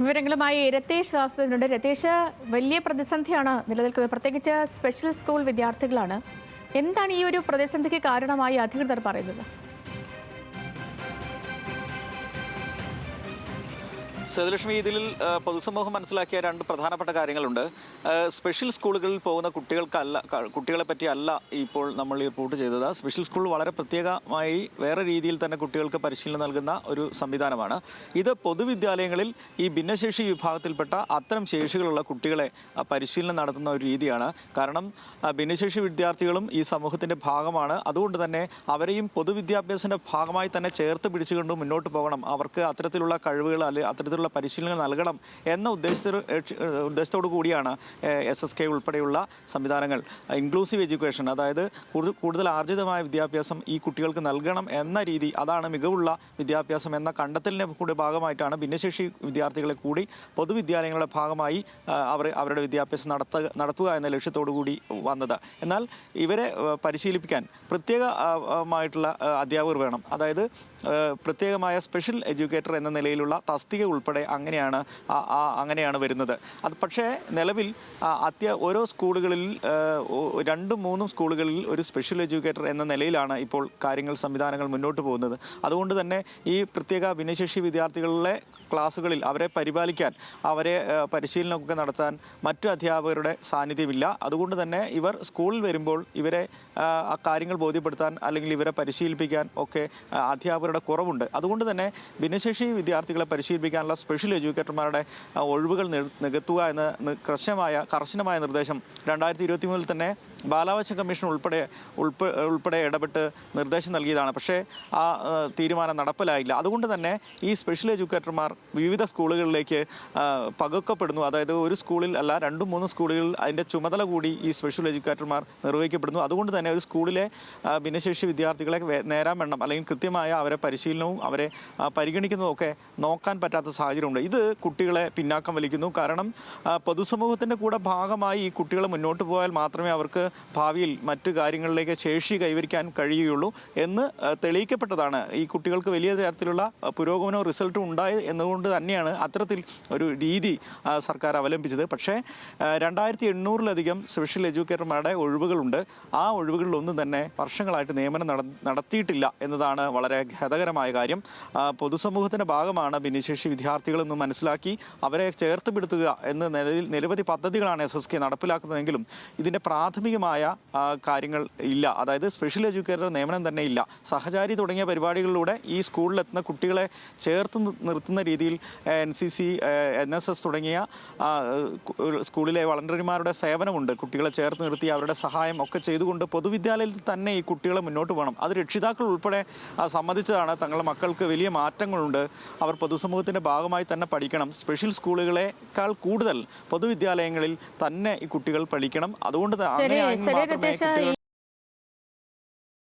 വിവരങ്ങളുമായി രതീഷ് വാസുദേവനുണ്ട് രതീഷ് വലിയ പ്രതിസന്ധിയാണ് നിലനിൽക്കുന്നത്. പ്രത്യേകിച്ച് സ്പെഷ്യൽ സ്കൂൾ വിദ്യാർത്ഥികളാണ്. എന്താണ് ഈ ഒരു പ്രതിസന്ധിക്ക് കാരണമായി അധികൃതർ പറയുന്നത്? സേതുലക്ഷ്മി ഇതിൽ പൊതുസമൂഹം മനസ്സിലാക്കിയ രണ്ട് പ്രധാനപ്പെട്ട കാര്യങ്ങളുണ്ട്. സ്പെഷ്യൽ സ്കൂളുകളിൽ പോകുന്ന കുട്ടികൾക്കല്ല കുട്ടികളെ പറ്റിയല്ല ഇപ്പോൾ നമ്മൾ ഈ റിപ്പോർട്ട് ചെയ്തത്. സ്പെഷ്യൽ സ്കൂൾ വളരെ പ്രത്യേകമായി വേറെ രീതിയിൽ തന്നെ കുട്ടികൾക്ക് പരിശീലനം നൽകുന്ന ഒരു സംവിധാനമാണ്. ഇത് പൊതുവിദ്യാലയങ്ങളിൽ ഈ ഭിന്നശേഷി വിഭാഗത്തിൽപ്പെട്ട അത്തരം ശേഷികളുള്ള കുട്ടികളെ പരിശീലനം നടത്തുന്ന ഒരു രീതിയാണ്. കാരണം ഭിന്നശേഷി വിദ്യാർത്ഥികളും ഈ സമൂഹത്തിന്റെ ഭാഗമാണ്. അതുകൊണ്ട് തന്നെ അവരെയും പൊതുവിദ്യാഭ്യാസത്തിന്റെ ഭാഗമായി തന്നെ ചേർത്ത് പിടിച്ചുകൊണ്ട് മുന്നോട്ട് പോകണം. അവർക്ക് അത്തരത്തിലുള്ള കഴിവുകൾ അല്ലെങ്കിൽ അത്തരത്തിലുള്ള പരിശീലനങ്ങൾ നൽകണം എന്ന ഉദ്ദേശത്തോട് ഉദ്ദേശത്തോടു കൂടിയാണ് എസ് എസ് കെ ഉൾപ്പെടെയുള്ള സംവിധാനങ്ങൾ. ഇൻക്ലൂസീവ് എഡ്യൂക്കേഷൻ അതായത് കൂടു- കൂടുതൽ ആർജിതമായ വിദ്യാഭ്യാസം ഈ കുട്ടികൾക്ക് നൽകണം എന്ന രീതി അതാണ് മികവുള്ള വിദ്യാഭ്യാസം എന്ന കണ്ടെത്തലിന്റെ കൂടി ഭാഗമായിട്ടാണ് ഭിന്നശേഷി വിദ്യാർത്ഥികളെ കൂടി പൊതുവിദ്യാലയങ്ങളുടെ ഭാഗമായി അവർ അവരുടെ വിദ്യാഭ്യാസം നടത്തുക നടത്തുക എന്ന ലക്ഷ്യത്തോടു കൂടി വന്നത്. എന്നാൽ ഇവരെ പരിശീലിപ്പിക്കാൻ പ്രത്യേക ആ, ആ, മായിട്ടുള്ള ആ, അധ്യാപകർ വേണം. അതായത് പ്രത്യേകമായ സ്പെഷ്യൽ എഡ്യൂക്കേറ്റർ എന്ന നിലയിലുള്ള തസ്തിക ഉൾപ്പെടെ അങ്ങനെയാണ് ആ- ആ- അങ്ങനെയാണ് വരുന്നത്. അത് പക്ഷേ നിലവിൽ അത്യ ഓരോ സ്കൂളുകളിൽ രണ്ടും മൂന്നും സ്കൂളുകളിൽ ഒരു സ്പെഷ്യൽ എഡ്യൂക്കേറ്റർ എന്ന നിലയിലാണ് ഇപ്പോൾ കാര്യങ്ങൾ സംവിധാനങ്ങൾ മുന്നോട്ട് പോകുന്നത്. അതുകൊണ്ട് തന്നെ ഈ പ്രത്യേക ഭിന്നശേഷി വിദ്യാർത്ഥികളിലെ ക്ലാസ്സുകളിൽ അവരെ പരിപാലിക്കാൻ അവരെ പരിശീലനമൊക്കെ നടത്താൻ മറ്റു അധ്യാപകരുടെ സാന്നിധ്യമില്ല. അതുകൊണ്ട് തന്നെ ഇവർ സ്കൂളിൽ വരുമ്പോൾ ഇവരെ ആ കാര്യങ്ങൾ ബോധ്യപ്പെടുത്താൻ അല്ലെങ്കിൽ ഇവരെ പരിശീലിപ്പിക്കാൻ ഒക്കെ അധ്യാപകരുടെ കുറവുണ്ട്. അതുകൊണ്ട് തന്നെ ഭിന്നശേഷി വിദ്യാർത്ഥികളെ പരിശീലിപ്പിക്കാനുള്ള സ്പെഷ്യൽ എഡ്യൂക്കേറ്റർമാരുടെ ഒഴിവുകൾ നികത്തുക എന്ന കർശനമായ കർശനമായ നിർദ്ദേശം രണ്ടായിരത്തി ഇരുപത്തി മൂന്നിൽ തന്നെ ബാലാവകാശ കമ്മീഷൻ ഉൾപ്പെടെ ഉൾപ്പെ ഉൾപ്പെടെ ഇടപെട്ട് നിർദ്ദേശം നൽകിയതാണ്. പക്ഷേ ആ തീരുമാനം നടപ്പിലായില്ല. അതുകൊണ്ട് തന്നെ ഈ സ്പെഷ്യൽ എഡ്യൂക്കേറ്റർമാർ വിവിധ സ്കൂളുകളിലേക്ക് പകുക്കപ്പെടുന്നു. അതായത് ഒരു സ്കൂളിൽ അല്ല രണ്ടും മൂന്നും സ്കൂളുകളിൽ അതിന്റെ ചുമതല കൂടി ഈ സ്പെഷ്യൽ എഡ്യൂക്കേറ്റർമാർ നിർവഹിക്കപ്പെടുന്നു. അതുകൊണ്ട് തന്നെ ഒരു സ്കൂളിലെ ഭിന്നശേഷി വിദ്യാർത്ഥികളെ നേരാൻ വേണം അല്ലെങ്കിൽ കൃത്യമായ അവരെ പരിശീലനവും അവരെ പരിഗണിക്കുന്നതും ഒക്കെ നോക്കാൻ പറ്റാത്ത സാഹചര്യമുണ്ട്. ഇത് കുട്ടികളെ പിന്നാക്കം വലിക്കുന്നു. കാരണം പൊതുസമൂഹത്തിന്റെ കൂടെ ഭാഗമായി ഈ കുട്ടികൾ മുന്നോട്ട് പോയാൽ മാത്രമേ അവർക്ക് ഭാവിയിൽ മറ്റു കാര്യങ്ങളിലേക്ക് ശേഷി കൈവരിക്കാൻ കഴിയുകയുള്ളൂ എന്ന് തെളിയിക്കപ്പെട്ടതാണ്. ഈ കുട്ടികൾക്ക് വലിയ തരത്തിലുള്ള പുരോഗമനവും റിസൾട്ടും ഉണ്ടായി എന്നുകൊണ്ട് തന്നെയാണ് അത്തരത്തിൽ ഒരു രീതി സർക്കാർ അവലംബിച്ചത്. പക്ഷേ രണ്ടായിരത്തി എണ്ണൂറിലധികം സ്പെഷ്യൽ എഡ്യൂക്കേറ്റർമാരുടെ ഒഴിവുകളുണ്ട്. ആ ഒഴിവുകളിലൊന്നും തന്നെ വർഷങ്ങളായിട്ട് നിയമനം നട നടത്തിയിട്ടില്ല എന്നതാണ് വളരെ ഖേദകരമായ കാര്യം. പൊതുസമൂഹത്തിന്റെ ഭാഗമാണ് ഭിന്നശേഷി വിദ്യാർത്ഥികളെന്ന് മനസ്സിലാക്കി അവരെ ചേർത്ത് പിടുത്തുക എന്ന് നിലവിൽ നിരവധി പദ്ധതികളാണ് എസ് എസ് കെ നടപ്പിലാക്കുന്നതെങ്കിലും ഇതിന്റെ പ്രാഥമികമായ ആ, കാര്യങ്ങൾ ഇല്ല. അതായത് സ്പെഷ്യൽ എഡ്യൂക്കേറ്റർ നിയമനം തന്നെ ഇല്ല. സഹചാരി തുടങ്ങിയ പരിപാടികളിലൂടെ ഈ സ്കൂളിലെത്തുന്ന കുട്ടികളെ ചേർത്ത് നിർത്തുന്ന രീതിയിൽ N C C N S S തുടങ്ങിയ സ്കൂളിലെ വളണ്ടറിമാരുടെ സേവനമുണ്ട്. കുട്ടികളെ ചേർത്ത് നിർത്തി അവരുടെ സഹായം ഒക്കെ ചെയ്തുകൊണ്ട് പൊതുവിദ്യാലയത്തിൽ തന്നെ ഈ കുട്ടികളെ മുന്നോട്ട് പോകണം. അത് രക്ഷിതാക്കൾ ഉൾപ്പെടെ സമ്മതിച്ചതാണ്. തങ്ങളുടെ മക്കൾക്ക് വലിയ മാറ്റങ്ങളുണ്ട്. അവർ പൊതുസമൂഹത്തിന്റെ ഭാഗമായി തന്നെ പഠിക്കണം. സ്പെഷ്യൽ സ്കൂളുകളെക്കാൾ കൂടുതൽ പൊതുവിദ്യാലയങ്ങളിൽ തന്നെ ഈ കുട്ടികൾ പഠിക്കണം. അതുകൊണ്ട് ത- ശരി അങ്ങനെയാണെങ്കിൽ ശരി മാത്രമേ രതീഷ് കുട്ടികൾ ഈ